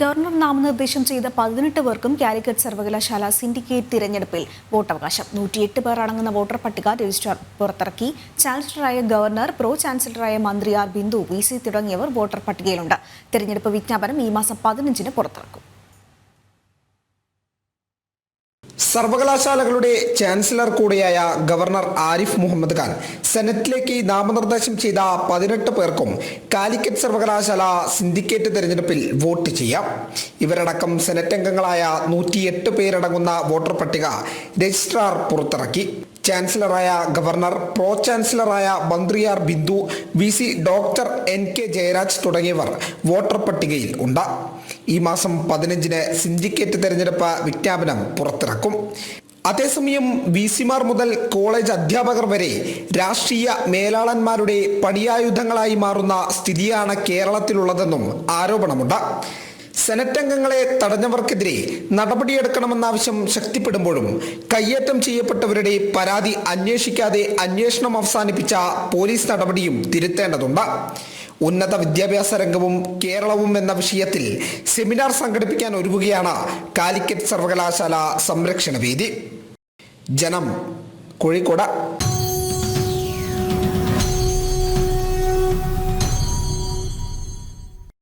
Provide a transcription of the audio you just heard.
Governor നാമനിർദ്ദേശം ചെയ്ത പതിനെട്ട് പേർക്കും കാലിക്കറ്റ് സർവകലാശാല സിൻഡിക്കേറ്റ് തിരഞ്ഞെടുപ്പിൽ വോട്ടവകാശം. നൂറ്റിയെട്ട് പേർ അടങ്ങുന്ന വോട്ടർ പട്ടിക രജിസ്ട്രാർ പുറത്തിറക്കി. ചാൻസലറായ ഗവർണർ പ്രോ ചാൻസലറായ മന്ത്രി ആർ ബിന്ദു വി സി തുടങ്ങിയവർ വോട്ടർ പട്ടികയിലുണ്ട്. തിരഞ്ഞെടുപ്പ് വിജ്ഞാപനം ഈ മാസം പതിനഞ്ചിന് പുറത്തിറക്കും. സർവകലാശാലകളുടെ ചാൻസലർ കൂടിയായ ഗവർണർ ആരിഫ് മുഹമ്മദ് ഖാൻ സെനറ്റിലേക്ക് നാമനിർദ്ദേശം ചെയ്ത പതിനെട്ട് പേർക്കും കാലിക്കറ്റ് സർവകലാശാല സിൻഡിക്കേറ്റ് തെരഞ്ഞെടുപ്പിൽ വോട്ട് ചെയ്യാം. ഇവരടക്കം സെനറ്റ് അംഗങ്ങളായ നൂറ്റിയെട്ട് പേരടങ്ങുന്ന വോട്ടർ പട്ടിക രജിസ്ട്രാർ പുറത്തിറക്കി. ചാൻസലറായ ഗവർണർ പ്രോ ചാൻസലറായ മന്ത്രി R Bindu V C doctor N K Jayaraj തുടങ്ങിയവർ വോട്ടർ പട്ടികയിൽ ഉണ്ട്. ഈ മാസം പതിനഞ്ചിന് സിൻഡിക്കേറ്റ് തെരഞ്ഞെടുപ്പ് വിജ്ഞാപനം പുറത്തിറക്കും. അതേസമയം വി സിമാർ മുതൽ കോളേജ് അധ്യാപകർ വരെ രാഷ്ട്രീയ മേലാളന്മാരുടെ പണിയായുധങ്ങളായി മാറുന്ന സ്ഥിതിയാണ് കേരളത്തിലുള്ളതെന്നും ആരോപണമുണ്ട്. സെനറ്റ് അംഗങ്ങളെ തടഞ്ഞവർക്കെതിരെ നടപടിയെടുക്കണമെന്ന ആവശ്യം ശക്തിപ്പെടുമ്പോഴും കയ്യേറ്റം ചെയ്യപ്പെട്ടവരുടെ പരാതി അന്വേഷിക്കാതെ അന്വേഷണം അവസാനിപ്പിച്ച പോലീസ് നടപടിയും തിരുത്തേണ്ടതുണ്ട്. ഉന്നത വിദ്യാഭ്യാസ രംഗവും കേരളവും എന്ന വിഷയത്തിൽ സെമിനാർ സംഘടിപ്പിക്കാൻ ഒരുങ്ങുകയാണ് കാലിക്കറ്റ് സർവകലാശാല സംരക്ഷണ വേദി. ജനം കോഴിക്കോട്.